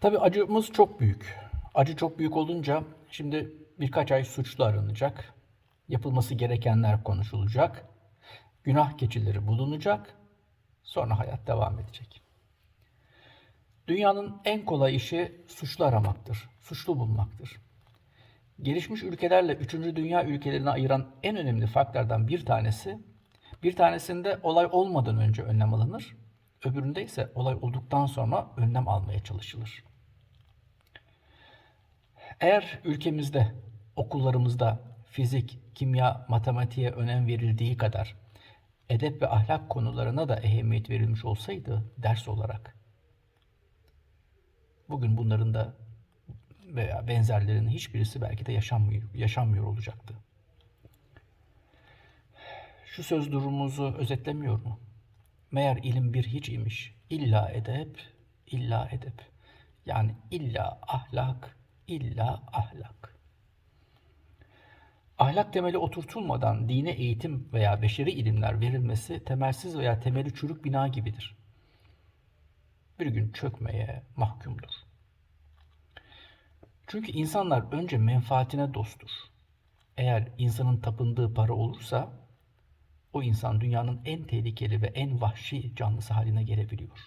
Tabii acımız çok büyük. Acı çok büyük olunca şimdi birkaç ay suçlu aranacak. Yapılması gerekenler konuşulacak. Günah keçileri bulunacak. Sonra hayat devam edecek. Dünyanın en kolay işi suçlu aramaktır. Suçlu bulmaktır. Gelişmiş ülkelerle 3. dünya ülkelerini ayıran en önemli farklardan bir tanesi, bir tanesinde olay olmadan önce önlem alınır, öbüründe ise olay olduktan sonra önlem almaya çalışılır. Eğer ülkemizde, okullarımızda fizik, kimya, matematiğe önem verildiği kadar edep ve ahlak konularına da ehemmiyet verilmiş olsaydı ders olarak, bugün bunların da veya benzerlerinin hiçbirisi belki de yaşanmıyor, yaşanmıyor olacaktı. Şu söz durumumuzu özetlemiyor mu? Meğer ilim bir hiç imiş. İlla edep, illa edep. Yani illa ahlak, illa ahlak. Ahlak temeli oturtulmadan dine eğitim veya beşeri ilimler verilmesi temelsiz veya temeli çürük bina gibidir. Bir gün çökmeye mahkumdur. Çünkü insanlar önce menfaatine dosttur. Eğer insanın tapındığı para olursa o insan dünyanın en tehlikeli ve en vahşi canlısı haline gelebiliyor.